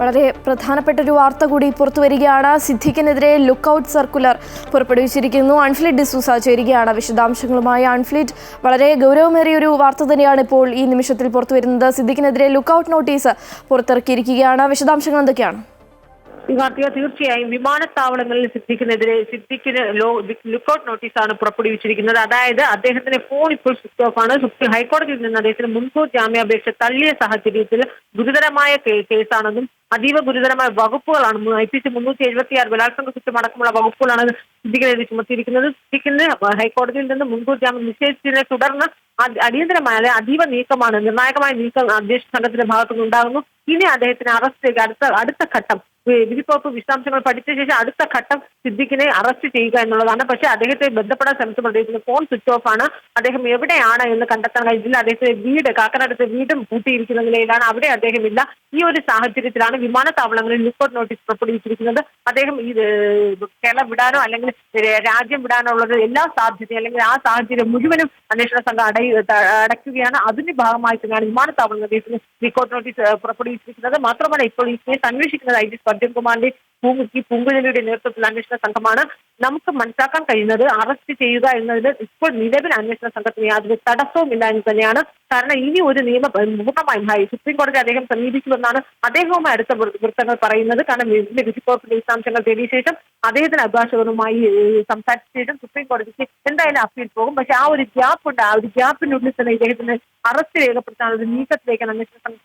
വളരെ പ്രധാനപ്പെട്ട ഒരു വാർത്ത കൂടി പുറത്തു വരികയാണ്. സിദ്ദിഖിനെതിരെ ലുക്കൌട്ട് സർക്കുലർ പുറപ്പെടുവിച്ചിരിക്കുന്നു. അൺഫ്ലിറ്റ് ഡിസൂസ ചേരുകയാണ് വിശദാംശങ്ങളുമായി അൺഫ്ലിറ്റ് വളരെ ഗൗരവമേറിയ ഒരു വാർത്ത തന്നെയാണ് ഇപ്പോൾ ഈ നിമിഷത്തിൽ പുറത്തു വരുന്നത്. സിദ്ദിഖിനെതിരെ ലുക്കൌട്ട് നോട്ടീസ് പുറത്തിറക്കിയിരിക്കുകയാണ്. വിശദാംശങ്ങൾ എന്തൊക്കെയാണ്? കാർത്തിക തീർച്ചയായും വിമാനത്താവളങ്ങളിൽ സിദ്ദിഖിനെതിരെ സിദ്ദിഖിന് ലോ ലുക്കൌട്ട് നോട്ടീസാണ് പുറപ്പെടുവിച്ചിരിക്കുന്നത്. അതായത് അദ്ദേഹത്തിന്റെ ഫോൺ ഇപ്പോൾ സ്വിച്ച് ഓഫ് ആണ്. സുപ്രീം ഹൈക്കോടതിയിൽ നിന്ന് അദ്ദേഹത്തിന് മുൻകൂർ ജാമ്യാപേക്ഷ തള്ളിയ സാഹചര്യത്തിൽ ഗുരുതരമായ കേസാണെന്നും അതീവ ഗുരുതരമായ വകുപ്പുകളാണ് ഐ പി സി മുന്നൂറ്റി എഴുപത്തി ആറ് ബലാത്സംഗ കുറ്റം അടക്കമുള്ള വകുപ്പുകളാണ് സിദ്ദിഖിനെതിരെ ചുമത്തിയിരിക്കുന്നത്. സിദ്ദിഖിന് ഹൈക്കോടതിയിൽ നിന്ന് മുൻകൂർ ജാമ്യം നിശ്ചയിച്ചതിനെ തുടർന്ന് അടിയന്തരമായ അതീവ നീക്കമാണ് നിർണായകമായ നീക്കം അന്വേഷണ സംഘത്തിന്റെ ഭാഗത്തുനിന്ന് ഉണ്ടാകുന്നു ഇനി അദ്ദേഹത്തിന് അറസ്റ്റ് അടുത്ത അടുത്ത ഘട്ടം വി- വിധിപ്പുറപ്പ് വിശദാംശങ്ങൾ പഠിച്ച ശേഷം അടുത്ത ഘട്ടം സിദ്ദിഖിനെ അറസ്റ്റ് ചെയ്യുക എന്നുള്ളതാണ്. പക്ഷേ അദ്ദേഹത്തെ ബന്ധപ്പെടാൻ ശ്രമിച്ചപ്പോൾ അദ്ദേഹത്തിന്റെ ഫോൺ സ്വിച്ച് ഓഫ് ആണ്. അദ്ദേഹം എവിടെയാണ് എന്ന് കണ്ടെത്താൻ കഴിഞ്ഞില്ല അദ്ദേഹത്തിന്റെ വീട് കാക്കനാടത്തെ വീടും പൂട്ടിയിരിക്കുന്ന നിലയിലാണ്. അവിടെ അദ്ദേഹം ഇല്ല ഈ ഒരു സാഹചര്യത്തിലാണ് വിമാനത്താവളങ്ങളിൽ ലുക്കൌട്ട് നോട്ടീസ് പുറപ്പെടുവിച്ചിരിക്കുന്നത്. അദ്ദേഹം ഈ കേരളം വിടാനോ അല്ലെങ്കിൽ രാജ്യം വിടാനോ ഉള്ളത് എല്ലാ സാധ്യതയും അല്ലെങ്കിൽ ആ സാഹചര്യം മുഴുവനും അന്വേഷണ സംഘം അടയി അടയ്ക്കുകയാണ്. അതിന്റെ ഭാഗമായി തന്നെയാണ് വിമാനത്താവളം അദ്ദേഹത്തിന് ലുക്കൌട്ട് നോട്ടീസ് പുറപ്പെടുവിച്ചിരിക്കുന്നത്. മാത്രമല്ല ഇപ്പോൾ ഈ കേസ് അന്വേഷിക്കുന്നത് ഐ ജി സ്പർജൻ കുമാറിന്റെ പൂമുക്കി പൂങ്കുഴലിയുടെ നേതൃത്വത്തിൽ അന്വേഷണ സംഘമാണ് നമുക്ക് മനസ്സിലാക്കാൻ കഴിയുന്നത് അറസ്റ്റ് ചെയ്യുക എന്നതിന് ഇപ്പോൾ നിലവിൽ അന്വേഷണ സംഘത്തിന് യാതൊരു തടസ്സവുമില്ല എന്ന് തന്നെയാണ്. കാരണം ഇനി ഒരു നിയമ പൂർണമായും സുപ്രീം കോടതി അദ്ദേഹം സമീപിക്കുമെന്നാണ് അദ്ദേഹവുമായി അടുത്ത വൃത്തങ്ങൾ പറയുന്നത്. കാരണം ഇതിന്റെ വിധിപ്പുറപ്പിന്റെ വിശദാംശങ്ങൾ തേടിയ ശേഷം അദ്ദേഹത്തിന് അഭിഭാഷകരുമായി സംസാരിച്ച ശേഷം സുപ്രീം കോടതിക്ക് എന്തായാലും അപ്പീൽ പോകും. പക്ഷെ ആ ഒരു ഗ്യാപ്പ് ഉണ്ട്. ആ ഒരു ഗ്യാപ്പിനുള്ളിൽ തന്നെ ഇദ്ദേഹത്തിന് അറസ്റ്റ് രേഖപ്പെടുത്താനുള്ള ഒരു നീക്കത്തിലേക്കാണ് അന്വേഷണ സംഘം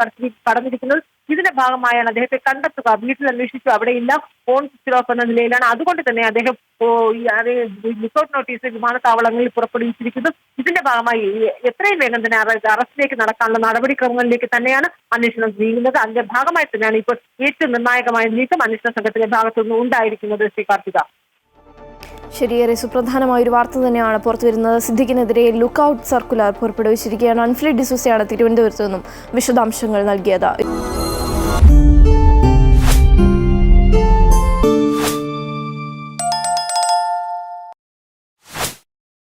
കടന്നിരിക്കുന്നത്. ഇതിന്റെ ഭാഗമായാണ് അദ്ദേഹത്തെ കണ്ടെത്തുക. വീട്ടിൽ അന്വേഷിച്ചു. അവിടെയില്ല. ഫോൺ സ്വിച്ച് ഓഫ് എന്ന നിലയിലാണ്. അതുകൊണ്ട് തന്നെ അദ്ദേഹം ലുക്കൌട്ട് നോട്ടീസ് വിമാനത്താവളങ്ങളിൽ പുറപ്പെടുവിച്ചിരിക്കുന്നു. ഇതിന്റെ ഭാഗമായി എത്രയും വേഗം തന്നെ അറ- അറസ്റ്റിലേക്ക് നടക്കാനുള്ള നടപടിക്രമങ്ങളിലേക്ക് തന്നെയാണ് അന്വേഷണം നീങ്ങുന്നത്. അതിന്റെ ഭാഗമായി തന്നെയാണ് ഇപ്പോൾ ഏറ്റവും നിർണായകമായ നീക്കം അന്വേഷണ സംഘത്തിന്റെ ഭാഗത്തുനിന്ന് ഉണ്ടായിരിക്കുന്നത് ശ്രീ കാർത്തിക. ശരിയേറെ സുപ്രധാനമായ ഒരു വാർത്ത തന്നെയാണ് പുറത്തു വരുന്നത് സിദ്ദിഖിനെതിരെ ലുക്കൌട്ട് സർക്കുലർ പുറപ്പെടുവിച്ചിരിക്കുകയാണ്. അൺഫ്ലിറ്റ് ഡിസൂസയാണ് തിരുവനന്തപുരത്തു നിന്നും വിശദാംശങ്ങൾ നൽകിയത്.